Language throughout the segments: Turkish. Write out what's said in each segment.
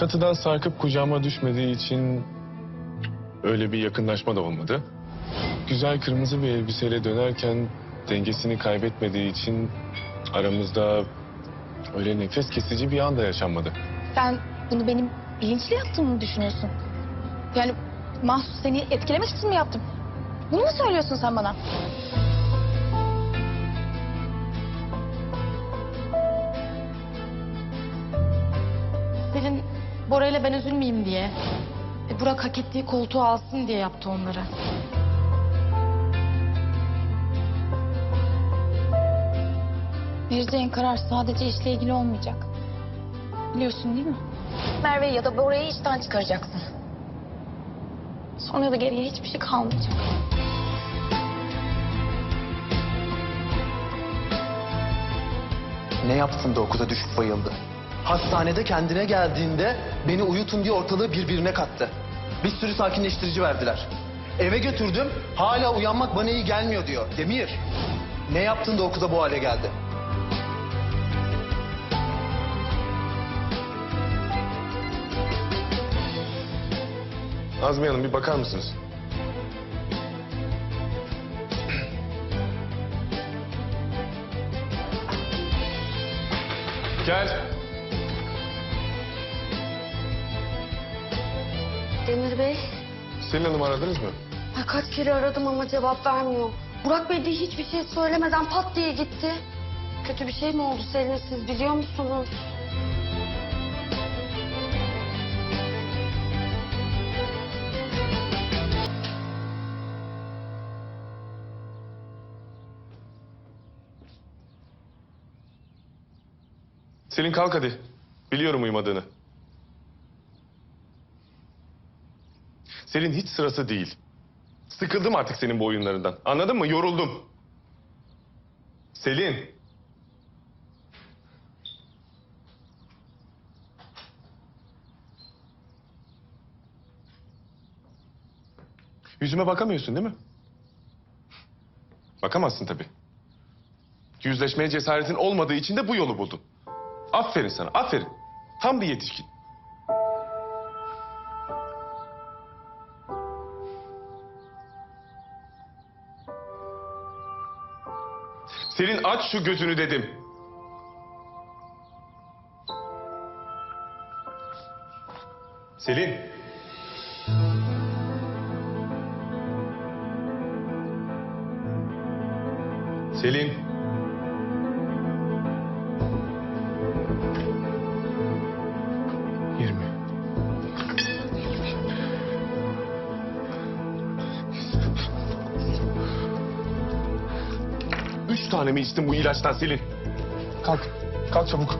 Çatıdan sarkıp kucağıma düşmediği için öyle bir yakınlaşma da olmadı. Güzel kırmızı bir elbiseyle dönerken dengesini kaybetmediği için aramızda öyle nefes kesici bir anda yaşanmadı. Sen bunu benim bilinçli yaptığımı mı düşünüyorsun? Yani mahsus seni etkilemek için mi yaptım? Bunu mu söylüyorsun sen bana? Bora ile ben üzülmeyeyim diye. E, Burak hak ettiği koltuğu alsın diye yaptı onları. Vereceğin karar sadece işle ilgili olmayacak. Biliyorsun değil mi? Merve ya da Bora'yı işten çıkaracaksın. Sonra da geriye hiçbir şey kalmayacak. Ne yaptın da okula düşüp bayıldı? Hastanede kendine geldiğinde beni uyutun diye ortalığı birbirine kattı. Bir sürü sakinleştirici verdiler. Eve götürdüm, hala uyanmak bana iyi gelmiyor diyor. Demir, ne yaptın da okulda bu hale geldi? Azmiye Hanım bir bakar mısınız? Gel. Demir Bey, Selin Hanım aradınız mı? ay kaç kere aradım ama cevap vermiyor. Burak Bey de hiçbir şey söylemeden pat diye gitti. Kötü bir şey mi oldu Selin siz biliyor musunuz? Selin kalk hadi. Biliyorum uyumadığını. Selin hiç sırası değil. Sıkıldım artık senin bu oyunlarından. Anladın mı? Yoruldum. Selin. Yüzüme bakamıyorsun değil mi? Bakamazsın tabii. Yüzleşmeye cesaretin olmadığı için de bu yolu buldun. Aferin sana, aferin. Tam bir yetişkin. Selin aç şu gözünü dedim. Selin. Selin. Tane mi içtin bu ilaçtan Selin? Kalk. Kalk çabuk.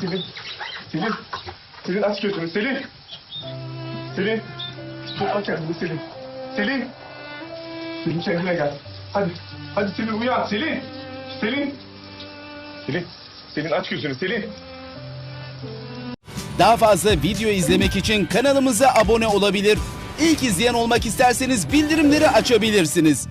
Selin. Selin. Selin aç gözünü Selin. Selin. Topla kendini Selin. Selin. Selin kendine gel. Hadi. Hadi Selin uyan Selin. Selin. Selin. Selin aç gözünü Selin. Daha fazla video izlemek için kanalımıza abone olabilir. İlk izleyen olmak isterseniz bildirimleri açabilirsiniz.